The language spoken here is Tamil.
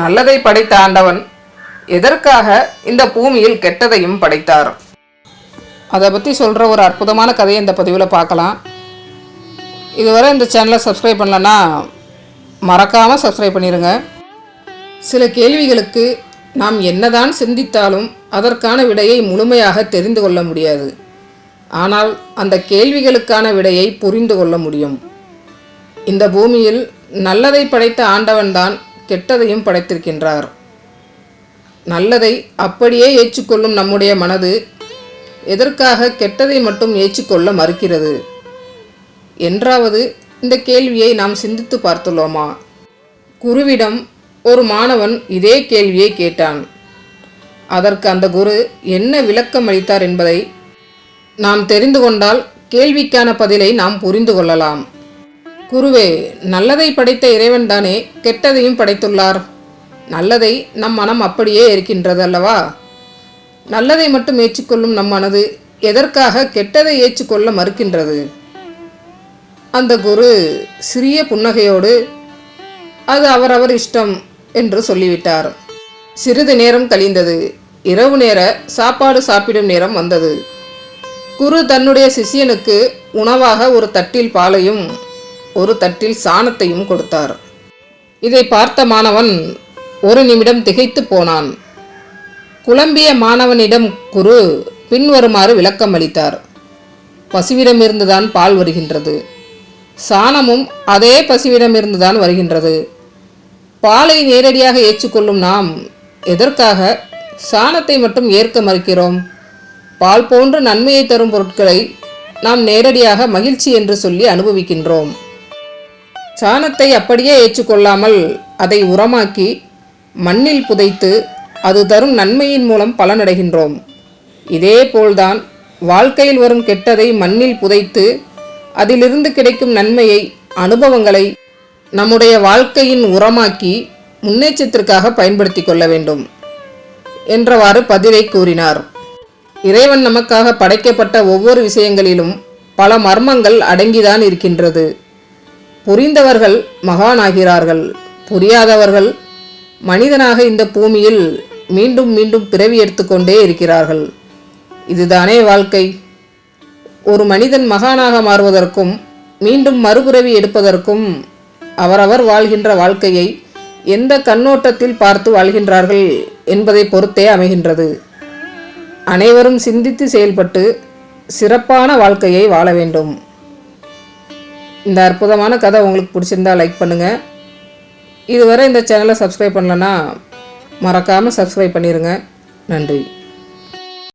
நல்லதை படைத்த ஆண்டவன் எதற்காக இந்த பூமியில் கெட்டதையும் படைத்தார்? அதை பற்றி சொல்கிற ஒரு அற்புதமான கதையை இந்த பதிவில் பார்க்கலாம். இதுவரை இந்த சேனலை சப்ஸ்கிரைப் பண்ணலன்னா மறக்காமல் சப்ஸ்கிரைப் பண்ணிடுங்க சில கேள்விகளுக்கு நாம் என்னதான் சிந்தித்தாலும் அதற்கான விடையை முழுமையாக தெரிந்து கொள்ள முடியாது. ஆனால் அந்த கேள்விகளுக்கான விடையை புரிந்து கொள்ள முடியும். இந்த பூமியில் நல்லதை படைத்த ஆண்டவன்தான் கெட்டதையும் படைத்திருக்கின்றார். நல்லதை அப்படியே ஏற்றுக்கொள்ளும் நம்முடைய மனது எதற்காக கெட்டதை மட்டும் ஏற்றுக்கொள்ள மறுக்கிறது? என்றாவது இந்த கேள்வியை நாம் சிந்தித்து பார்த்துள்ளோமா? குருவிடம் ஒரு மாணவன் இதே கேள்வியை கேட்டான். அதற்கு அந்த குரு என்ன விளக்கம் அளித்தார் என்பதை நாம் தெரிந்து கொண்டால் கேள்விக்கான பதிலை நாம் புரிந்து கொள்ளலாம். குருவே நல்லதை படைத்த இறைவன் தானே கெட்டதையும் படைத்துள்ளார். நல்லதை நம் மனம் அப்படியே இருக்கின்றது அல்லவா நல்லதை மட்டும் ஏற்றுக்கொள்ளும் நம் மனது எதற்காக கெட்டதை ஏற்றுக்கொள்ள மறுக்கின்றது? அந்த குரு சிறிய புன்னகையோடு அது அவரவர் இஷ்டம் என்று சொல்லிவிட்டார். சிறிது நேரம் கழிந்தது. இரவு நேர சாப்பாடு சாப்பிடும் நேரம் வந்தது. குரு தன்னுடைய சிஷ்யனுக்கு உணவாக ஒரு தட்டில் பாலையும் ஒரு தட்டில் சாணத்தையும் கொடுத்தார். இதை பார்த்த மாணவன் ஒரு நிமிடம் திகைத்து போனான். குழம்பிய மாணவனிடம் குரு பின்வருமாறு விளக்கம் அளித்தார். பசுவிடமிருந்துதான் பால் வருகின்றது. சாணமும் அதே பசுவிடமிருந்துதான் வருகின்றது. பாலை நேரடியாக ஏற்றுக்கொள்ளும் நாம் எதற்காக சாணத்தை மட்டும் ஏற்க மறுக்கிறோம்? பால் போன்ற நன்மையை தரும் பொருட்களை நாம் நேரடியாக மகிழ்ச்சி என்று சொல்லி அனுபவிக்கின்றோம். சாணத்தை அப்படியே ஏற்றுக்கொள்ளாமல் அதை உரமாக்கி மண்ணில் புதைத்து அது தரும் நன்மையின் மூலம் பலனடைகின்றோம். இதேபோல்தான் வாழ்க்கையில் வரும் கெட்டதை மண்ணில் புதைத்து அதிலிருந்து கிடைக்கும் நன்மையை அனுபவங்களை நம்முடைய வாழ்க்கையின் உரமாக்கி முன்னேற்றத்திற்காக பயன்படுத்தி கொள்ள வேண்டும் என்றவாறு பதிலை கூறினார். இறைவன் நமக்காக படைக்கப்பட்ட ஒவ்வொரு விஷயங்களிலும் பல மர்மங்கள் அடங்கிதான் இருக்கின்றது. புரிந்தவர்கள் மகானாகிறார்கள். புரியாதவர்கள் மனிதனாக இந்த பூமியில் மீண்டும் மீண்டும் பிறவி எடுத்துக்கொண்டே இருக்கிறார்கள். இதுதானே வாழ்க்கை. ஒரு மனிதன் மகானாக மாறுவதற்கும் மீண்டும் மறுபிறவி எடுப்பதற்கும் அவரவர் வாழ்கின்ற வாழ்க்கையை எந்த கண்ணோட்டத்தில் பார்த்து வாழ்கின்றார்கள் என்பதை பொறுத்தே அமைகின்றது. அனைவரும் சிந்தித்து செயல்பட்டு சிறப்பான வாழ்க்கையை வாழ வேண்டும். இந்த அற்புதமான கதை உங்களுக்கு பிடிச்சிருந்தா லைக் பண்ணுங்கள் இதுவரை இந்த சேனலை சப்ஸ்கிரைப் பண்ணலன்னா மறக்காமல் சப்ஸ்கிரைப் பண்ணிடுங்க நன்றி.